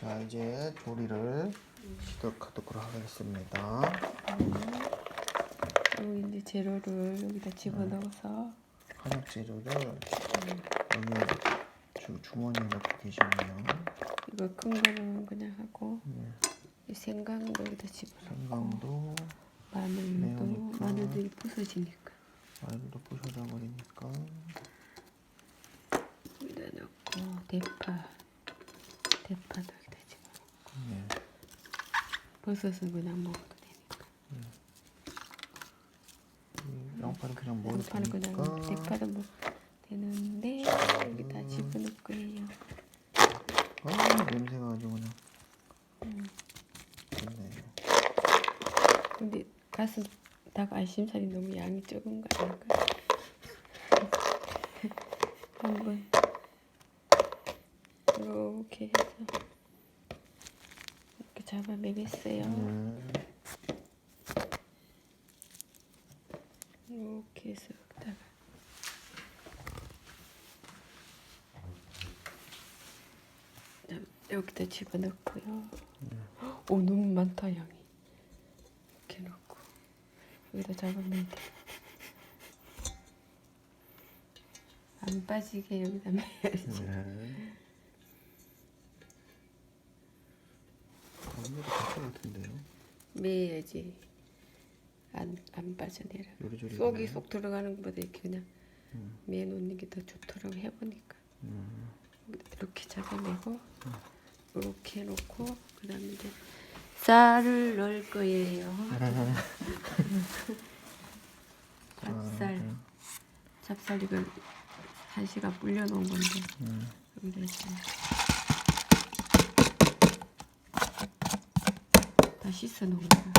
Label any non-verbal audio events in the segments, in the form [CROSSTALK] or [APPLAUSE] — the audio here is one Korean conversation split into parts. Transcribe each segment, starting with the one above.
자 이제 조리를 시작하도록 하겠습니다. 그리고 이제 재료를 여기다 집어넣어서 한약 재료를 여기 주, 주머니에 넣고 계시네요. 이거 큰 거는 그냥 하고 네. 이 생강도 여기다 집어넣고 생강도 마늘도 매우니까. 마늘들이 부서지니까 말도 부셔져 버리니까 여기다 넣고 대파 대파도 네. 버섯은 그냥 먹어도 되니까 이 양파는 그냥 먹어도 양파는 그냥 되니까 대파도 뭐 되는데 여기다 집어넣을 거예요. 아 냄새가 아주 그냥 음. 좋네요. 근데 가슴 닭 안심살이 너무 양이 적은 거 아닐까? [LAUGHS] 한번 이렇게 해서 잡아내겠어요. 네. 이렇게 해서 자, 여기다 집어넣고요. 오 너무 많다 양이. 이렇게 넣고 여기다 돼. 안 빠지게 여기다 [LAUGHS] 매야지. 네. 아무래도 될것 같은데요. 매야지. 안, 안 빠져내려. 요리조리. 속이 속 들어가는 것보다 이렇게 그냥 음. 매놓는 게 더 좋더라고 해보니까. 음. 이렇게 잡아내고 이렇게 해놓고 그 다음에 이제 쌀을 넣을 거예요. [LAUGHS] 찹쌀, 찹쌀 이걸 한 시간 불려놓은 건데 음. 다 이제 다 씻어 놓은 거야.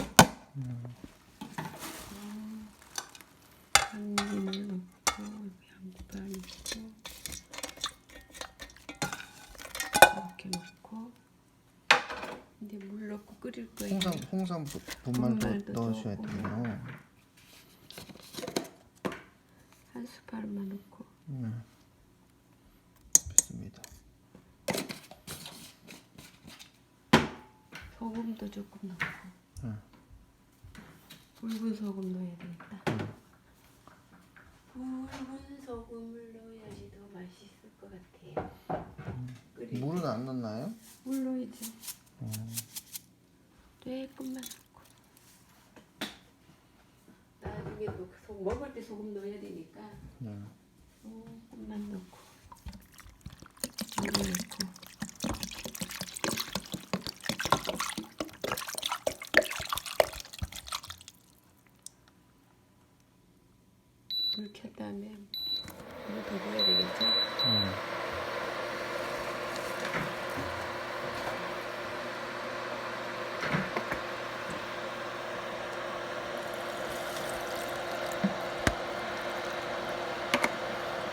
참기름 넣고 양파 넣고 이렇게 넣고 이제 물 넣고 끓일 거예요. 홍삼 홍삼 부- 분말도 분말도 넣으셔야. 돼요. 한 숟갈만 넣고 네. 좋습니다. 소금도 조금 넣고 네. 붉은 소금 넣어야 되겠다. 붉은 소금을 넣어야지 더 맛있을 것 같아요. 끓일 물은 안 넣나요? 물 넣어야지. 음. 조금만 넣고 나중에 또 소- 먹을 때 소금 넣어야 되니까 네. 조금만 넣고 물을 넣고 불 켰 다음에 물을 더 부어야 되겠죠? 네.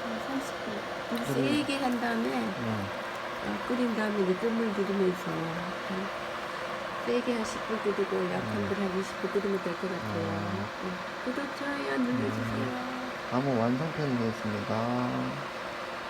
한 30분 불 세게 한 다음에 네. 어, 끓인 다음에 이제 뜸을 들이면서 한 세게 한 10분 끓이고 약한 불한 20분 끓이면 될 것 같아요. 네. 구독, 좋아요 눌러주세요. 다음은 완성편이겠습니다.